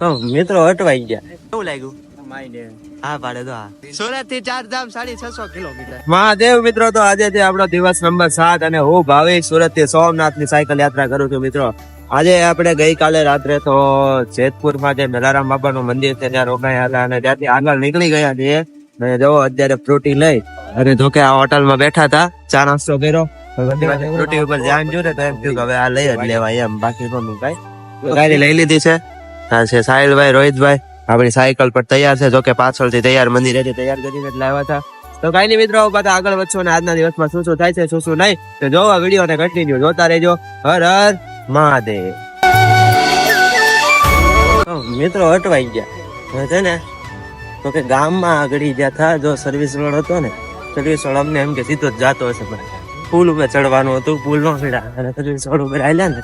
તો મિત્રો અટવાઈ ગયા. કેવું લાગ્યું? હા પાડે તો હા. સુરતથી ચાર ધામ સાડી છસો કિલોમીટર. મહાદેવ મિત્રો તો આજે છે આપણો દિવસ નંબર સાત અને હું ભાવેશ સુરતથી સોમનાથની સાયકલ યાત્રા કરું છું મિત્રો. આજે આપણે ગઈકાલે રાત્રે તો જેતપુરમાં જે મેલારામ બાબા નું મંદિર છે ત્યાં રોકાયા હતા અને ત્યાંથી આગળ નીકળી ગયા છીએ. અને જો અત્યારે ફ્રૂટી લઈ અને જો કે આ હોટલમાં બેઠા હતા ચા નાસ્તો કર્યો. ફ્રૂટી ઉપર ધ્યાન જોયું ને તો એમ થયું કે હવે આ લઈ જ લેવાય એમ. બાકી કોનું કઈ? ગાડી લઈ લીધી છે. છે સાહિલભાઈ, રોહિતભાઈ. આપણી સાયકલ પર તૈયાર છે. જોકે પાછળથી તૈયાર મંદિરેથી તૈયાર કરીને જ લાવ્યા હતા. તો કઈ નહીં મિત્રો પાછા આગળ વધશો અને આજના દિવસમાં શું શું થાય છે, શું શું નહીં, તો જોવા વીડિયો ને કન્ટિન્યુ જોતા રહેજો. હર હર મહાદેવ. મિત્રો અટવાઈ ગયા. છે ને, તો કે ગામમાં આગળ જ્યાં થા, જો સર્વિસ રોડ હતો ને સર્વિસ રોડ અમને એમ કે સીધો જ જતો હશે. પણ પુલ ઉપર ચડવાનું હતું, પુલ નો ચડ્યા. અને સર્વિસ રોડ ઉપર આવ્યા ને.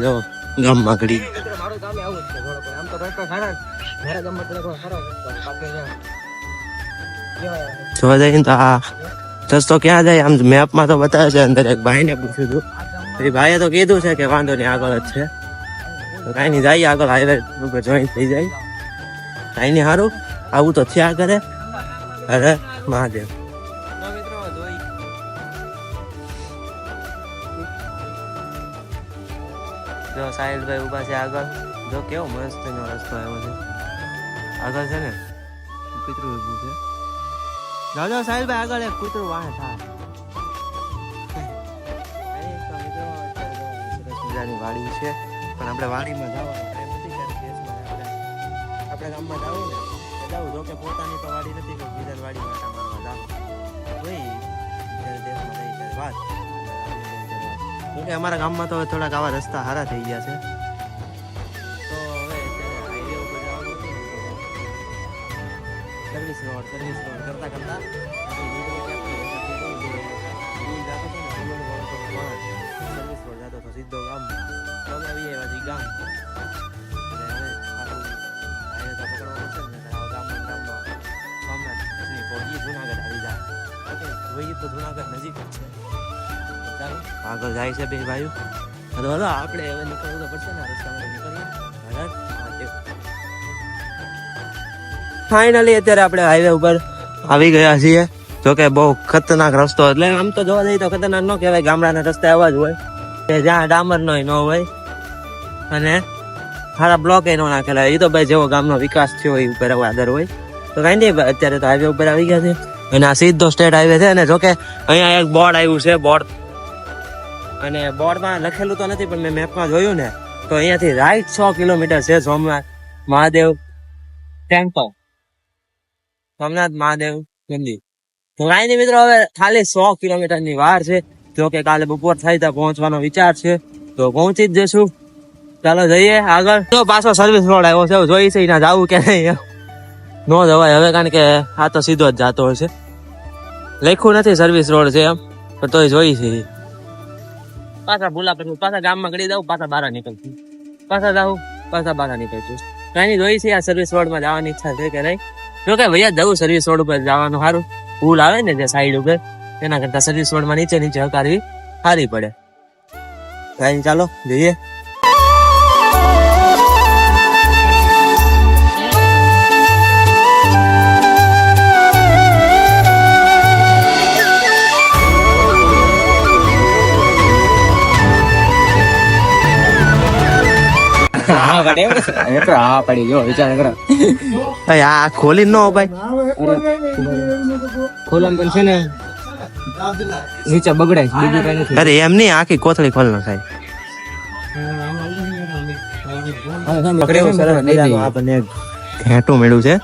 જો માગડી ગામ સારો જોવા જઈએ તો આ રસ્તો ક્યાં જાય? આમ મેપમાં તો બતાવે છે અંદર એક ભાઈને પૂછ્યું હતું એ ભાઈએ તો કીધું છે કે વાંધો નહીં, આગળ જ છે. તો કાંઈ નહીં જાય, આગળ હાઈવે જોઈન થઈ જાય. કાંઈ નહીં સારું આવું તો થયા કરે. અરે મહાદેવ. સાહિલભાઈ ઊભા છે આગળ. જો કેવો મસ્ત એનો રસ્તો આવ્યો છે. આગળ છે ને, કૂતરું ઊભું છે. દાદા સાહિલભાઈ, આગળ એક કૂતરું વાહે થાય. મજાની વાડી છે, પણ આપણે વાડીમાં જવાનું આપણે ગામમાં જવું ને જવું જો કે પોતાની તો વાડી નથી બીજાની વાડીમાં આટા મારવા જાવ હોય દેશમાં રહી ત્યારે વાત. કેમ કે અમારા ગામમાં તો હવે થોડાક આવા રસ્તા સારા થઈ ગયા છે. તો હવે સર્વિસ રોડ સર્વિસ રોડ કરતા કરતા સર્વિસ રોડ જાતો હતો સીધો ગામ. તો અમે એવાથી ગામ. હવે જુનાગઢ આવી જાય. ઓકે તો જુનાગઢ નજીક જ છે. આગળ જાય છે બે ભાઈઓ. તો હલો આપણે હવે નીકળવું તો પડશે ને રસ્તામાં નીકળીએ. ફાઇનલી અત્યારે આપણે હાઈવે ઉપર આવી ગયા છીએ. જો કે બહુ ખતરનાક રસ્તો એટલે આમ તો જોવા જઈએ તો ખતરનાક ન કહેવાય ગામડાના રસ્તા એવા જ હોય. કે જ્યાં ડામર નો ન હોય. અને સારા બ્લોક ન નાખેલા. એ તો ભાઈ જેવો ગામનો વિકાસ થયો એ ઉપર આદર હોય. તો કઈ નહીં અત્યારે તો હાઈવે ઉપર આવી ગયા છે અને આ સીધો સ્ટેટ હાઈવે છે. અને જો કે અહીંયા એક બોર્ડ આવ્યું છે બોર્ડ અને બોર્ડમાં લખેલું તો નથી, પણ મેં મેપમાં જોયું ને, તો અહીંયાથી રાઈટ છ કિલોમીટર છે સોમનાથ મહાદેવ ટેમ્પલ સોમનાથ મહાદેવ મંદિર. તો કાંઈ નહીં મિત્રો, હવે ખાલી સો કિલોમીટરની વાર છે. જો કે કાલે બપોર થાય ત્યાં પહોંચવાનો વિચાર છે. તો પહોંચી જ જશું ચાલો જઈએ આગળ. તો પાછો સર્વિસ રોડ આવ્યો છે જોઈ છે ના જવું કે નહીં નો જવાય, હવે કારણ કે આ તો સીધો જ જતો હોય છે. લખ્યું નથી સર્વિસ રોડ છે એમ, પણ તોય જોઈ છે પાછા ભૂલા પછી પાછા ગામમાં ગળી દઉં પાછા બહાર નીકળશું પાછા જાઉં, પાછા બહાર નીકળશું કઈ જોઈ છે આ સર્વિસ રોડમાં જવાની ઈચ્છા છે કે નહીં? જો કે ભૈયા જવું સર્વિસ રોડ ઉપર જવાનું સારું. ભૂલ આવે ને જે સાઈડ ઉપર તેના કરતા સર્વિસ રોડમાં નીચે નીચે હકારવી સારી પડે. કઈ ચાલો, જઈએ. હા પડી જો વિચાર કરો. આ ખોલી ન ભાઈ. ખોલમ પણ છે ને નીચે બગડે બીજું કઈ નથી. અરે એમ નહીં આખી કોથળી ખોલ ના થાય. આપણને ઘેટું મળ્યું છે.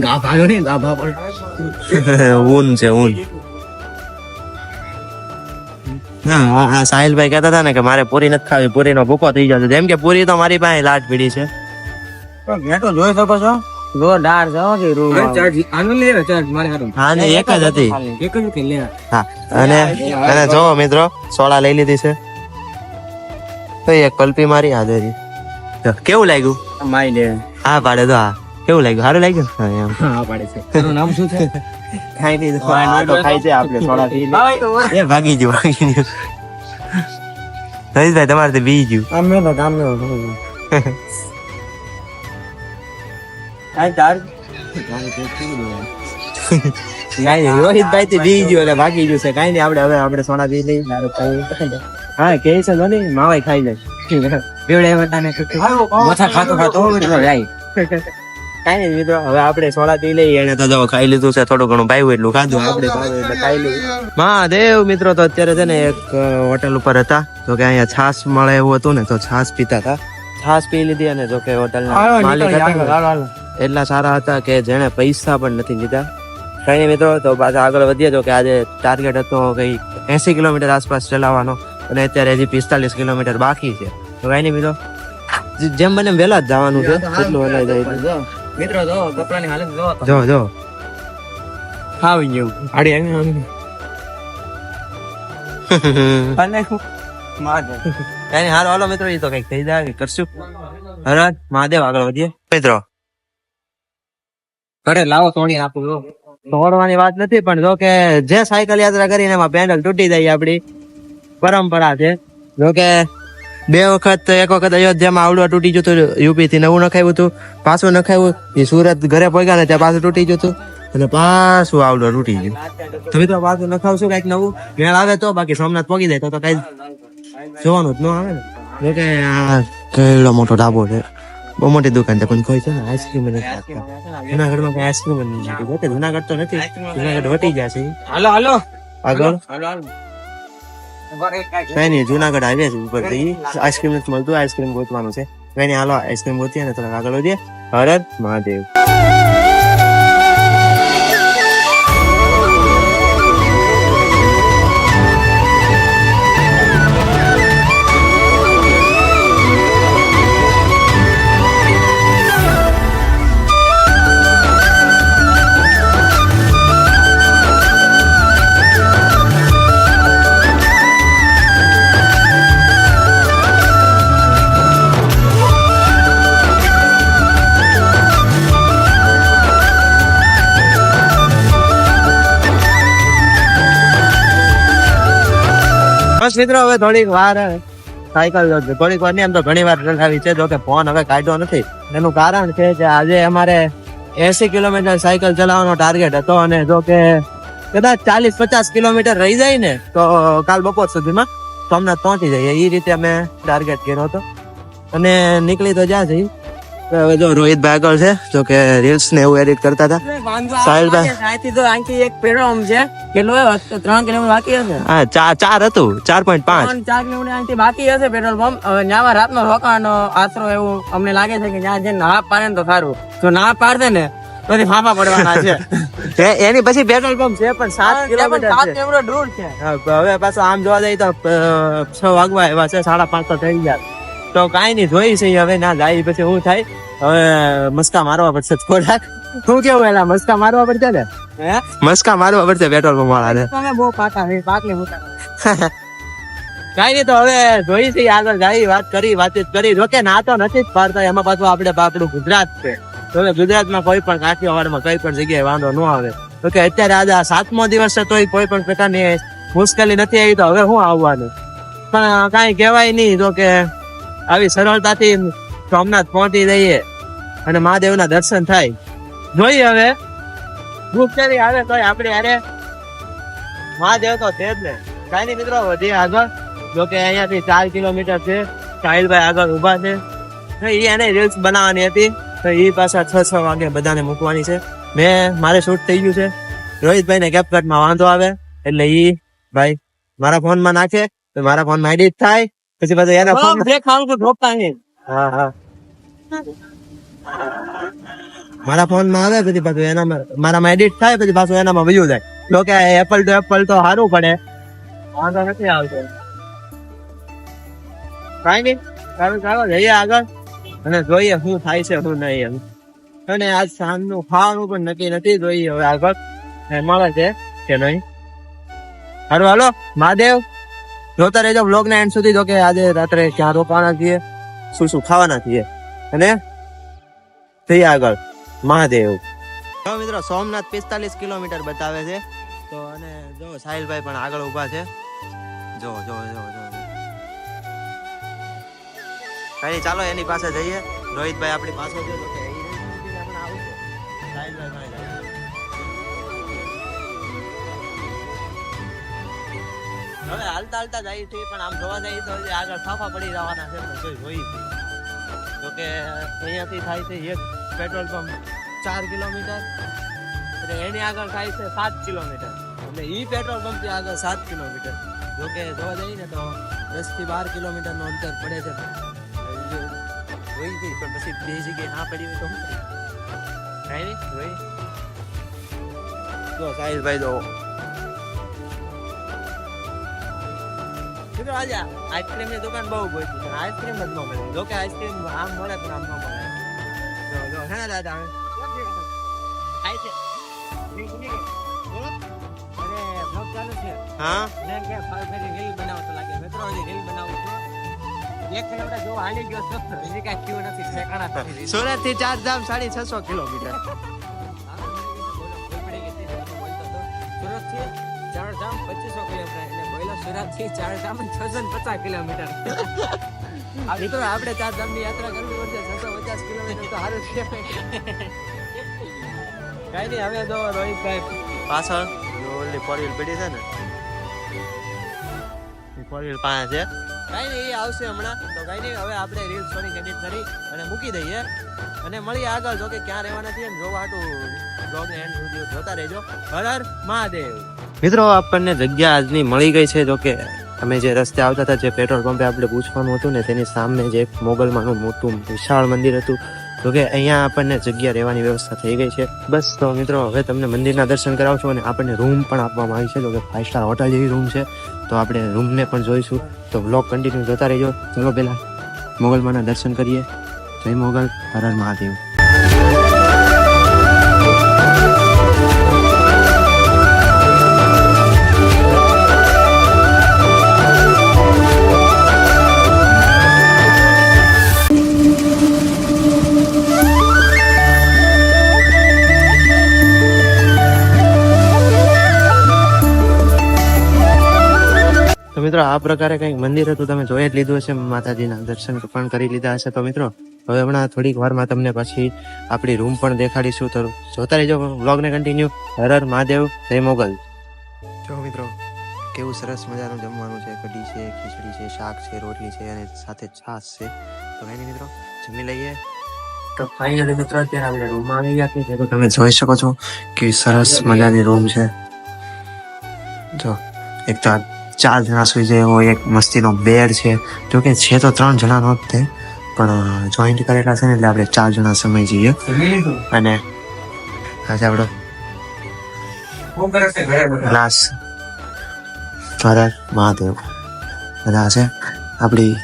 ગાભા ને ગાભા પણ ઊન છે ઊન હા સાહિલભાઈ કહેતા હતા ને કે મારે પૂરી નથી ખાવી પૂરીનો ભૂકો થઈ જશે જેમ કે પૂરી તો મારી પાસે લાટ પીડી છે ઘેટો જોઈ શકો છો જોરદાર છે કે રૂમ આનો લે ચાર્જ મારે હારું હા ને એક જ હતી એક જ કે લે હા અને અને જો મિત્રો સોડા લઈ લીધી છે તો એક કલ્પી મારી હાજરી કેવું લાગ્યું માઈ લે હા પાડે તો હા કેવું લાગ્યું? સારું લાગ્યું? હા એમ. હા પાડે છે. એનું નામ શું છે? ખાઈ નહીં તો ખાઈ છે આપણે થોડા પી એ ભાગી ગયું ભાગી ગયું. ભાઈ તમારે તો બી ગયું આમ મેલો ગામ મેલો કાંઈ રોહિતભાઈ થી બી ગયું એટલે ભાગી ગયું છે. કાંઈ નહીં આપણે હવે આપણે સોના પી લઈએ. હા કે છે નહીં માવાય ખાઈ લે. બેવડે વટાને મથા ખાતો ખાતો જાય. કાંઈ નહીં મિત્રો હવે આપણે સોડા પી લઈએ એને તો જો ખાઈ લીધું છે થોડું ઘણું ભાઈ એટલું. ખાધું આપણે ભાવ્યું એટલે ખાઈ લઈએ. મહાદેવ મિત્રો તો અત્યારે છે ને એક હોટલ ઉપર હતા. તો કે અહીંયા છાસ મળે એવું હતું ને તો છાસ પીતા હતા. છાસ પી લીધી અને જો કે હોટલના માલિક હતા એટલા સારા હતા કે જેણે પૈસા પણ નથી લીધા. કઈ નહીં મિત્રો તો પાછા આગળ વધીએ. તો કે આજે ટાર્ગેટ હતો કઈ એસી કિલોમીટર આસપાસ ચલાવવાનો અને અત્યારે હજી પિસ્તાલીસ કિલોમીટર બાકી છે. તો કઈ નહીં મિત્રો જેમ બને વેલા વહેલા જ જવાનું છે. એટલું વહેલા જાય એટલું. મિત્રો જો કપડાની હાલત જો જો જો. આવી ગયું. આડી આવી અને માર. કઈ હાલ હાલો મિત્રો એ તો કંઈક થઈ જાય કરશું. હર હર મહાદેવ આગળ વધીએ. મિત્રો. ઘરે લાવો તોડી આપું જો. તોડવાની વાત નથી પણ જો કે જે સાયકલ યાત્રા કરીને એમાં પેન્ડલ તૂટી જાય આપડી. પરંપરા છે. જો કે બે વખત એક વખત અયોધ્યામાં આવડું તૂટી જતું યુપીથી નવું નખાયું હતું પાછું નખાયું. એ સુરત ઘરે પહોંચ્યા ને ત્યાં પાછું તૂટી જતું. અને પાછું આવડું તૂટી ગયું. તો પાછું નખાવશું કંઈક નવું? મેળ આવે તો? બાકી સોમનાથ પહોંચી જાય તો તો કઈ જોવાનું જ ન આવે ને. કે કેવડો મોટો ઢાબો છે. બહુ મોટી દુકાન છે. પણ કોઈ છે ને આઈસ્ક્રીમ નથી આપતા જુનાગઢમાં કઈ આઈસ્ક્રીમ જ નથી. જુનાગઢ તો નથી. જુનાગઢ વટી જશે છે. હાલો હાલો. આગળ? હાલો હાલો. કઈ નહીં જુનાગઢ હાઈવે છે ઉપરથી આઈસ્ક્રીમ નથી મળતું? આઈસ્ક્રીમ ગોતવાનું છે. કઈ નહીં હાલો આઈસ્ક્રીમ ગોતીએ ને થોડાક આગળ વધીએ. હર હર મહાદેવ. મિત્રો, હવે થોડીક વાર સાયકલ થોડીક વારની એમ તો ઘણી વાર ચલાવી છે જો કે ફોન હવે કાઢ્યો નથી. એનું કારણ છે કે આજે અમારે એસી કિલોમીટર સાયકલ ચલાવવાનો ટાર્ગેટ હતો અને જો કે કદાચ ચાલીસ પચાસ કિલોમીટર રહી જાય ને, તો કાલ બપોર સુધીમાં સોમનાથ પહોંચી જઈએ. એ રીતે અમે ટાર્ગેટ કર્યો હતો. અને નીકળી તો જ્યાં જઈ તો હવે જો રોહિતભાઈ આગળ છે જો કે રીલ્સ ને એવું એડિટ કરતા હતા. સાહેલભાઈ. અહીંથી તો અહીંથી એક પેટ્રોલ છે. કેટલો ત્રણ કિલોમીટર બાકી હશે. હા ચાર ચાર હતું ચાર પોઈન્ટ પાંચ. ચાર કિલોમીટર બાકી હશે પેટ્રોલ પંપ હવે ન્યામાં રાતનો રોકાવાનો આશરો એવું અમને લાગે છે કે ત્યાં જઈને ના પાડે ને તો સારું. જો ના પાડે ને તો પછી ફાંફા પડવાના છે. એની પછી પેટ્રોલ પંપ છે પણ સાત કિલોમીટર સાત છે. કિલોમીટર દૂર છે. હવે પાછું આમ જોવા જઈએ તો છ વાગવા એવા છે સાડા પાંચ તો થઈ ગયા. તો કાંઈ નહીં જોઈ છે હવે ના જાય પછી શું થાય. હવે મસ્કા મારવા પડશે થોડાક. શું કેવું એલા મસ્કા મારવા પડશે ને? હે? મસ્કા મારવા પડશે પેટ્રોલ પંપ વાળાને તમે બહુ પાકા છે પાકલે મોટા કઈ નહીં તો હવે જોઈ છે આગળ જાય વાત કરી વાતચીત કરી. જોકે ના તો નથી જ પાડતા એમાં પાછું આપણે આપણું ગુજરાત છે. તો ગુજરાતમાં કોઈ પણ કાઠિયાવાડમાં કઈ પણ જગ્યાએ વાંધો ન આવે. તો કે અત્યારે આજે આ સાતમો દિવસ છે તોય કોઈ પણ પ્રકારની મુશ્કેલી નથી આવી તો હવે શું આવવાનું. પણ કાંઈ કહેવાય નહીં તો કે આવી સરળતાથી સોમનાથ પહોંચી જઈએ અને મહાદેવના દર્શન થાય. જોઈએ હવે. મુશ્કેલી આવે તો આપણે અરે મહાદેવ તો છે જ ને. કાંઈ નહીં મિત્રો, વધી આગળ. જો કે અહીંયાથી ચાર કિલોમીટર છે. સાહિલભાઈ આગળ ઊભા છે. તો એ એને રીલ્સ બનાવવાની હતી. તો એ પાછા છ છ વાગે બધાને મૂકવાની છે. મેં, મારે શૂટ થઈ ગયું છે. રોહિતભાઈ ને કેપકટમાં વાંધો આવે. એટલે એ ભાઈ, મારા ફોનમાં નાખે. તો મારા ફોનમાં એડિટ થાય. પછી પાછા એના ફોન જે ખાવું તો ઢોકતા નહીં હા હા. મારા ફોનમાં આવે પછી પાછું એનામાં મારામાં એડિટ થાય પછી પાછું એનામાં વયું જાય. જો કે એપલ ટુ એપલ તો સારું પડે. વાંધો નથી આવતો. કાંઈ નહીં ચાલો ચાલો જઈએ આગળ. અને જોઈએ શું થાય છે શું નહીં એમ. અને આજ સાંજનું ખાવાનું પણ નક્કી નથી જોઈએ હવે આગળ. મળે છે કે નહીં? સારું હાલો મહાદેવ. જોતા રહેજો બ્લોગ ના એન્ડ સુધી. જો કે આજે રાત્રે ક્યાં રોકાવાના છીએ, શું શું ખાવાના છીએ. અને થઈ આગળ. મહાદેવ. તો મિત્રો, સોમનાથ પિસ્તાલીસ કિલોમીટર બતાવે છે. તો અને જો સાહિલભાઈ પણ આગળ ઊભા છે. જો જો જો જો કઈ ચાલો એની પાસે જઈએ. રોહિતભાઈ આપણી પાસે છે. હવે હાલતા હાલતા જાય છે પણ આમ જોવા જઈએ તો આગળ ફાફા પડી રહેવાના છે, પણ જોઈ હોય. તો કે અહીંયાથી થાય છે એક પેટ્રોલ પંપ ચાર કિલોમીટર, એટલે એની આગળ થાય છે સાત કિલોમીટર. એટલે એ પેટ્રોલ પંપથી આગળ સાત કિલોમીટર. જો કે જોવા જઈએ ને તો દસથી બાર કિલોમીટરનું અંતર પડે છે. જોઈ ગઈ પણ પછી બે જગ્યાએ ના પડી હોય તો શું? કાંઈ નહીં, જોઈ. જો સાહિલભાઈ જો મિત્રો આજે આઈસ્ક્રીમની દુકાન બહુ ગોતી પણ આઈસ્ક્રીમ જ ન મળે. જો કે આઈસ્ક્રીમ આમ મળે પણ આમ ન મળે. જો જો હે ને દાદા? ખાય છે. અરે બ્લોગ ચાલુ છે. હા? મેં કે ફરી રીલ બનાવો તો લાગે મિત્રો હજી રીલ બનાવું છું. એક કિલોમીટર જો હાલી ગયો છો. હજી કાંઈ થયું નથી. ઠેકાણા. સુરતથી ચાર ધામ સાડી છસો કિલોમીટર. બોયલા સુરતથી ચારધામ 650 કિલોમીટર. આવી મિત્રો આપણે ચારધામની યાત્રા કરવી પડશે. 650 કિલોમીટર તો સારું છે કઈ નહીં હવે જો રોહિતભાઈ પાછળ. ઓલી ફોર વ્હીલ પડી છે ને. ફોર વ્હીલ પાસે છે. કઈ નહીં એ આવશે હમણાં. તો કઈ નહીં હવે આપણે રીલ્સ થોડી એડિટ કરી અને મૂકી દઈએ. અને મળીએ આગળ જો કે ક્યાં રહેવાના છીએ ને જોવા હાટું બ્લોગ એન્ડ સુધી જોતા રહેજો. હર હર મહાદેવ. મિત્રો, આપણને જગ્યા આજની મળી ગઈ છે. જો કે અમે જે રસ્તે આવતા હતા, જે પેટ્રોલ પંપે આપણે પૂછવાનું હતું ને, તેની સામે જે એક મોગલમાનું મોટું વિશાળ મંદિર હતું. તો કે અહીંયા આપણને જગ્યા રહેવાની વ્યવસ્થા થઈ ગઈ છે. બસ, તો મિત્રો, હવે તમને મંદિરના દર્શન કરાવશું અને આપણને રૂમ પણ આપવામાં આવી છે. જો કે ફાઇવ સ્ટાર હોટલ જેવી રૂમ છે. તો આપણે રૂમને પણ જોઈશું. તો બ્લોગ કન્ટિન્યુ જોતા રહેજો. ચલો પહેલાં મોગલમાના દર્શન કરીએ. જય મોગલ હર મહાદેવ. મિત્રો આ પ્રકારે કંઈક મંદિર હતું તમે જોઈ જ લીધું હશે માતાજીના દર્શન પણ કરી લીધા હશે. તો મિત્રો હવે હમણાં થોડીક વારમાં તમને પછી આપણી રૂમ પણ દેખાડીશું. તો જોતા રહેજો વ્લોગને કન્ટિન્યુ હર હર મહાદેવ જય મોગલ. જો મિત્રો કેવું સરસ મજાનું જમવાનું છે કઢી છે ખીચડી છે શાક છે રોટલી છે અને સાથે છાશ છે. તો નહીં મિત્રો જમી લઈએ. તો ફાઇનલી મિત્રો અત્યારે આપણે રૂમમાં આવી ગયા છે તો તમે જોઈ શકો છો કે સરસ મજાની રૂમ છે. જો એક તો ચાર જણા સુઈ જાય એવો એક મસ્તીનો બેડ છે. જો કે છે તો ત્રણ જણાનો જ તે પણ જોઈન્ટ કરેલા છે ને એટલે આપણે ચાર જણા સમય જઈએ. અને આજે આપણો ગ્લાસ હર મહાદેવ. અને આ છે. આપણી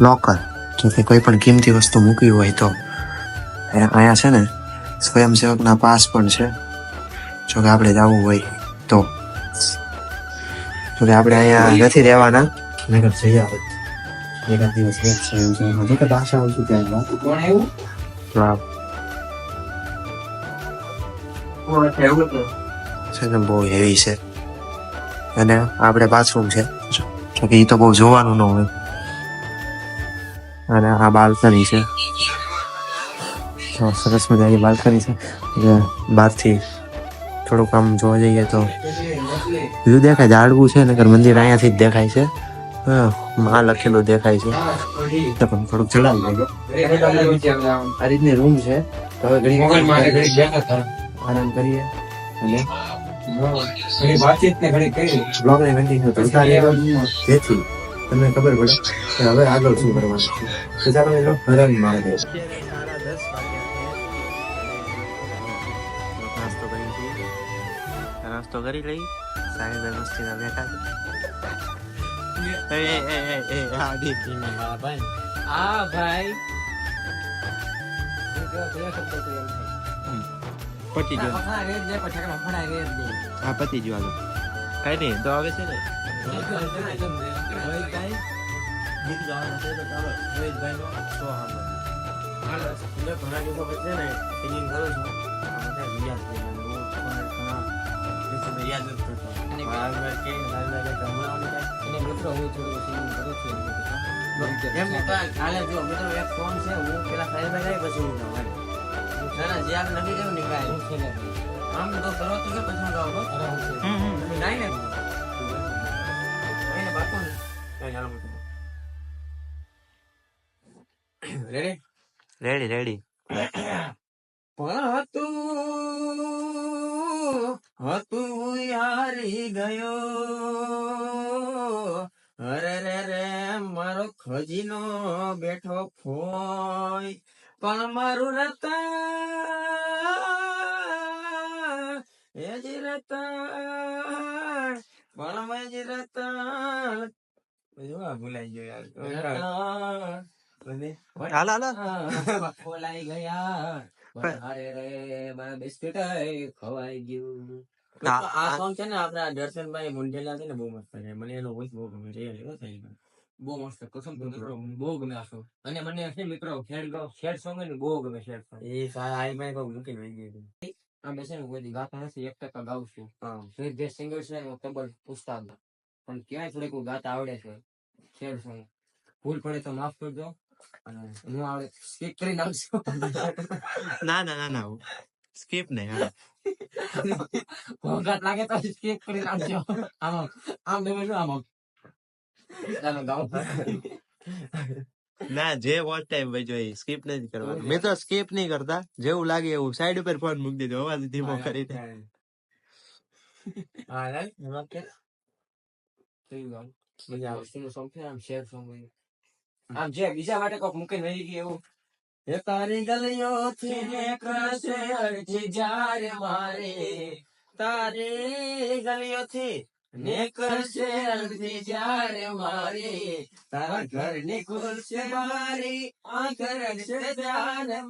લોકર જો કે કોઈ પણ કિંમતી વસ્તુ મૂકવી હોય તો. અહીંયા છે ને સ્વયંસેવકના પાસ પણ છે. જો કે આપણે જવું હોય તો. તો આપણે અહીંયા નથી રહેવાના. નગર જઈ આવે. એકાદ દિવસ રહેશે એવું છે. એમાં. કે ભાષા ઓછું ત્યાં વાત. વાહ. છે ને બહુ હેવી છે. અને આપણે બાથરૂમ છે. જો કે એ તો બહુ જોવાનું ન હોય. અને આ બાલ્કની છે. સરસ મજાની બાલ્કની છે. બહારથી થોડુંક આમ જોવા જઈએ તો બીજું દેખાય ઝાડવું છે નગર મંદિર અહીંયાથી જ દેખાય છે. હા માં લખેલું દેખાય છે. તો પણ થોડુંક ચડાવી લેજો આ રીતની રૂમ છે. તો હવે ઘડી આરામ કરીએ. અને બ્લોગને કન્ટિન્યુ કરતા જેથી તમને ખબર પડે કે હવે આગળ શું કરવાનું છે. ચાલો મિત્રો હરણ મહાદેવ નાસ્તો નાસ્તો કરી લઈ સાહેબ મસ્તીના બેઠા છે એ એ એ એ આ દીદી હા ભાઈ આ ભાઈ. પતી ગયો. હા પતી ગયું હાલો કઈ નહીં તો હવે છે ને ઘણા દિવસો પછી ને singing કરું છું. આ બધા હું. એમ કાલે જો મિત્રો એક ફોન છે હું પેલા સાહેબ ગાય પછી હું ગાઉં એમ. હું જે આપણે નક્કી કર્યું ને એ ગાય. આમ તો કરો તો કે પછી હું ગાઉં ને. બાપુ ને. ચાલો મૂકી રેડી રેડી હતું હતું હારી ગયો. અરે રે રે મારો ખજીનો બેઠો ફોય પણ મારું રતા એ જ રતા પણ મેં જ રતા ભૂલાઈ ગયો યાર. હાલો હાલો ગયા. બિસ્કિટ ખવાઈ ગયું. આ સોંગ છે ને આપણા દર્શનભાઈ મુંડેલા છે ને બહુ મસ્ત છે. મને એનો વોઇસ બહુ ગમે રિયલી બહુ મસ્ત કસમ મિત્રો બહુ ગમે આ song. અને મને છે મિત્રો ખેડ ખેડ સોંગ ને બહુ ગમે ખેડ song. એ આઈ ભાઈ કોઈ મૂકીને વહી ગયું બે છે ને કોઈ ગાતા નથી એક ટકા ગાઉં છું. હા. જે સિંગર છે હું તબલ ઉસ્તાદ પણ ક્યાંય થોડીક ગાતા આવડે છે ખેડ સોંગ ભૂલ પડે તો માફ કરજો. હું આવડે સ્કીપ કરી નાખજો ના ના ના ના સ્કીપ નહીં હાલો. ઘોંઘાટ લાગે તો સ્કીપ કરી નાખજો આમ આમ. આમ તમે શું આમ આમ. ચાલો ગાઓ ના જે વોચ ટાઈમ બચો એ સ્કીપ નથી કરવાનું મેં તો સ્કીપ નહીં કરતા જેવું લાગે એવું સાઈડ ઉપર ફોન મૂકી દીધો અવાજ ધીમો કરી દે હા રાઈટ એમાં કે કયું ગાઉં? મજા આવે વસ્તુનું song છે આમ શેર song હોય આમ જે બીજા માટે કોક મૂકીને વહી ગઈ એવું. એ તારી ગલીઓથી નીકળશે અરજી જ્યારે મારે. તારી અરજી જ્યારે મારે. તારા ઘરની ખુલશે મારી આ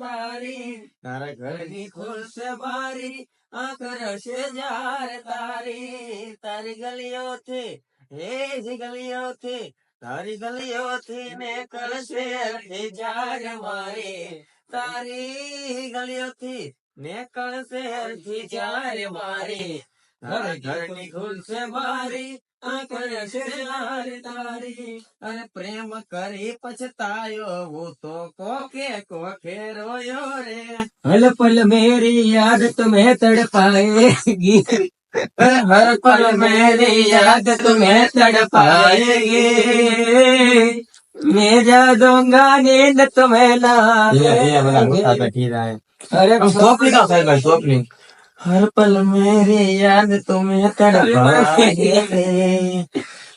મારી. તારા ઘરની ખુલશે મારી આ કરશે જાર તારી. તારી ગલીઓથી, એ જ ગલીઓથી તારી ગલીઓથી ને કરશે જાગ મારી. તારી ગલીઓથી ને કરશે અર્થી જાગ મારી. ઘર ઘરની ખુલશે મારી અરે પ્રેમ કરી પછતાયો હું તો કોકે કોકે રોયો રે. હલ પલ મેરી યાદ તમે તડપાય ગીત हर पल मेरी याद तुम्हें तड़पाएगी। मैं जा दूँगा नींद तुम्हें ना अरे हर पल मेरी याद तुम्हें तड़पाएगी।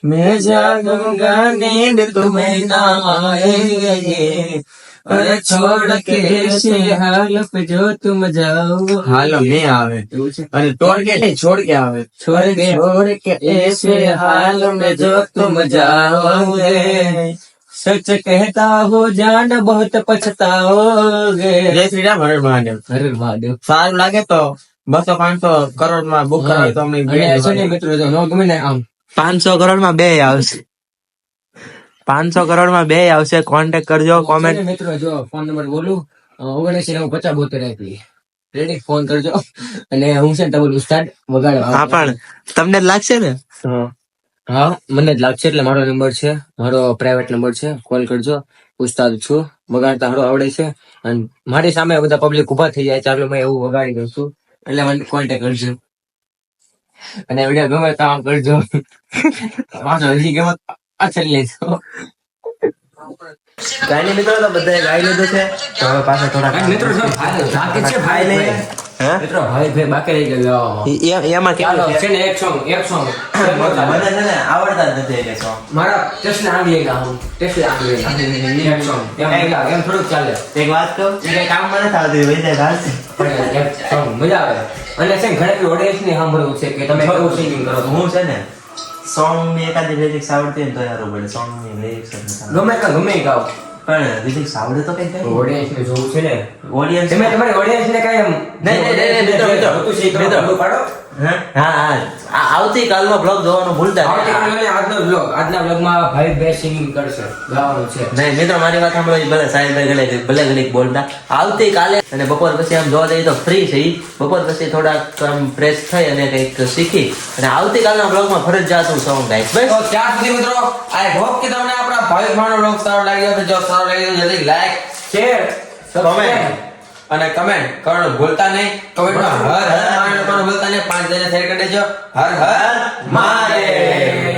मैं जागूँगा नींद तुम्हें ना आएगी अरे छोड़ के ऐसे हाल पे जो तुम जाओ હાલો નહીં આવે એવું છે અને તોડ કે નહીં છોડ કે આવે छोड़ के छोड़ के ऐसे हाल में जो तुम जाओगे सच कहता हो जान बहुत पछताओगे જય શ્રી રામ હરે મહાદેવ अरे महादेव સારું લાગે તો બસો પાંચસો કરોડ માં બુક કરાવે તો અમને અને છે ને મિત્રો જો નો ગમે ને આમ પાંચસો કરોડ માં બે આવશે પાંચસો કરોડમાં બે આવશે. કોન્ટેક્ટ કરજો કોમેન્ટ મિત્રો જો ફોન નંબર બોલું ઓગણસી નવ પચાસ બોતેર આપી રેડી ફોન કરજો. અને હું છે ને ડબલ ઉસ્તાદ વગાડો હા પણ તમને જ લાગશે ને? હા. મને જ લાગશે એટલે મારો નંબર છે. મારો પ્રાઇવેટ નંબર છે. કોલ કરજો. ઉસ્તાદ છું. વગાડતા હારો આવડે છે. અને મારી સામે બધા પબ્લિક ઊભા થઈ જાય. ચાલો મેં એવું વગાડી દઉં છું. એટલે મને કોન્ટેક્ટ કરજો. અને વીડિયો ગમે આમ કરજો. પાછો હજી ગમે પાછળ લેજો કઈ નહીં મિત્રો તો બધા ગાઈ લીધું છે. તો હવે પાછા થોડા મિત્રો બાકી છે ભાઈ હે? મિત્રો ભાઈ ભાઈ બાકી રહી ગયો એમાં ચાલો છે? ને એક સોંગ એક સોંગ મને છે ને આવડતા જ નથી એટલે સોંગ મારા ટેસ્ટને આંગળી ના હું ટેસ્ટને આંગળી ના એક સોંગ એમ એમ થોડુંક ચાલે. એક વાત કહું? કે કામ મને થતું તે ચાલશે પણ એક સોંગ મજા આવે. અને છે ને ઘણા ઓડિયન્સ ને સાંભળવું છે કે તમે કેવું સિંગિંગ કરો હું છે ને સોંગની એકાદી લિરિક્સ આવડતી હોય તો યાર પડે સોંગની લિરિક્સ ગમે કા ગમે ગાઓ પણ લિરિક્સ આવડે તો કઈ કઈ ઓડિયન્સ ને જોવું છે ને ઓડિયન્સ તમે તમારી ઓડિયન્સ ને કઈ એમ નહીં, નહીં, નહીં, મિત્રો, મિત્રો. મિત્રો. પાડો હા? હા આવતીકાલનો બ્લોગ જોવાનું ભૂલતા આજનો vlog. આજના vlogમાં ભાઈ બે સિંગિંગ કરશે. ગાવાનું છે. નહીં મિત્રો મારી વાત સાંભળો ભલે સાહેબ ભલે ભલે ઘડીક બોલતા. આવતીકાલે અને બપોર પછી આમ જોવા જઈએ તો ફ્રી છે બપોર પછી થોડાક આમ ફ્રેશ થઈ અને કંઈક શીખી. અને આવતીકાલના બ્લોગમાં ફરજિયાત હું સોંગ ગાઈશ બસ. તો ત્યાં સુધી મિત્રો આઈ હોપ કે તમને આપણા ભાઈ ભાણો બ્લોગ સારો લાગ્યો. જો સારો લાગ્યો જલ્દી લાઈક શેર Comment. અને કમેન્ટ કરવાનું ભૂલતા નહીં. કમેન્ટમાં હર હર માન લખવાનું ભૂલતા નહીં. પાંચ જણને શેર કરી દેજો. હર હર મારે.